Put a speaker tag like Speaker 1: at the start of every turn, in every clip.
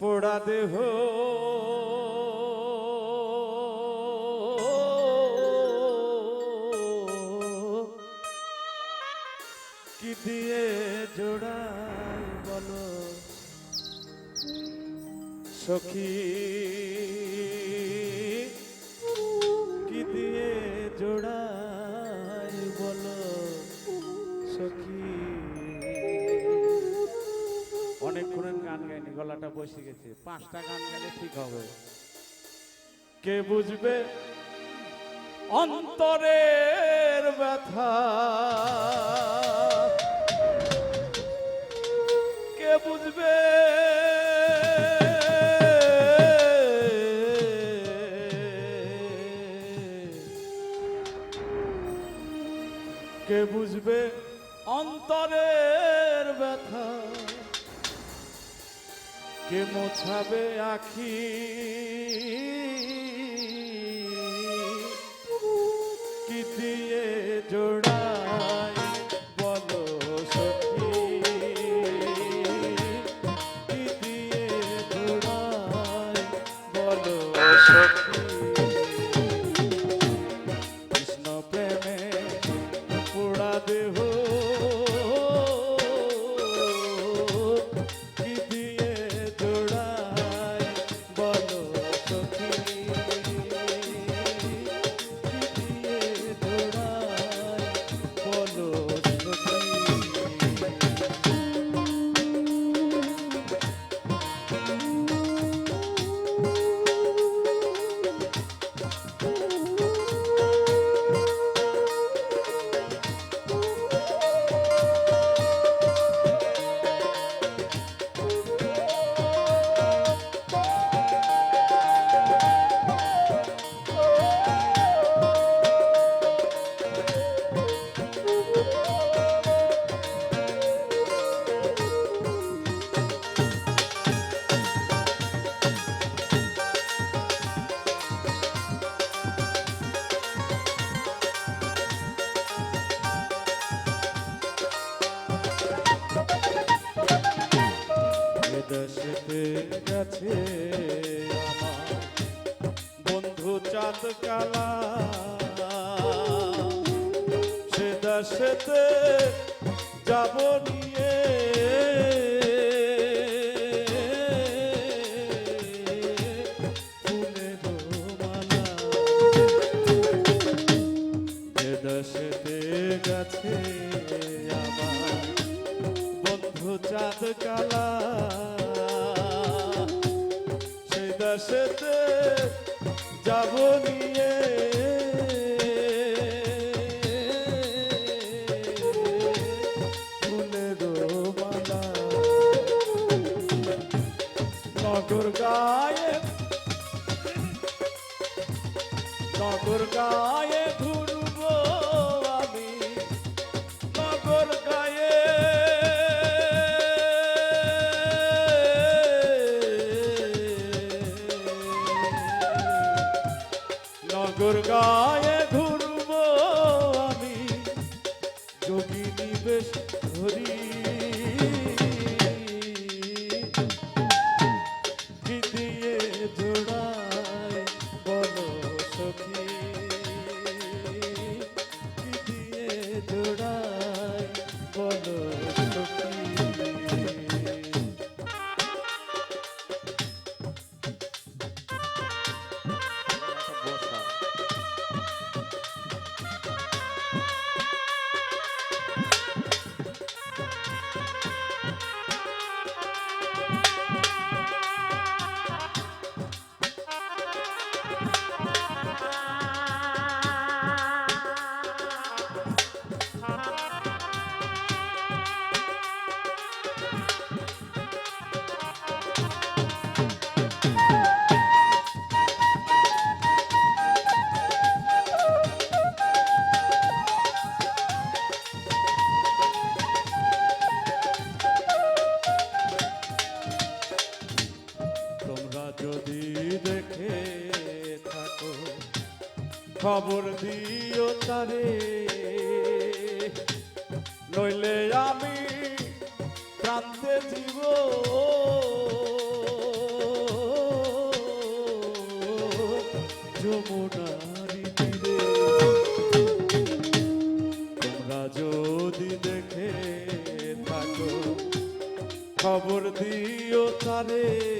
Speaker 1: পোড়া দেহ। কি দিয়ে জোড়াই বল? সখী কি দিয়ে জোড়া গলাটা বসে গেছে। পাঁচটা গান গেলে ঠিক হবে। কে বুঝবে? অন্তরের ব্যথা। কে বুঝবে? কে বুঝবে? অন্তরের ব্যথা। কে মোছাবে আখি। কালা সে দেশেতে যাবনি হরি খবর দিও তারে। নইলে আমি প্রান্তে জীব যমুনারি তীরে। তোমরা যদি দেখে থাকো, খবর দিও তারে।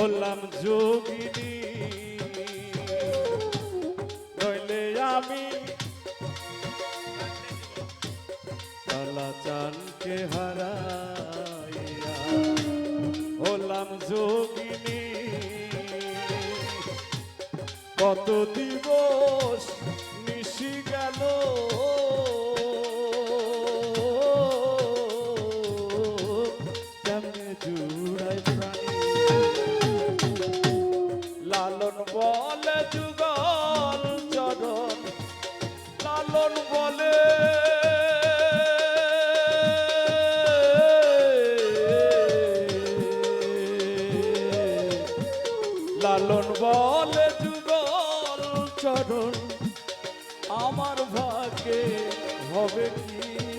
Speaker 1: হলাম যোগিনী নইলে আমি কালাচানকে হারাইয়া হলাম যোগিনী কত দিবস নিশি গেল লালন বলে যুগল চরণ। আমার ভাগে হবে কি?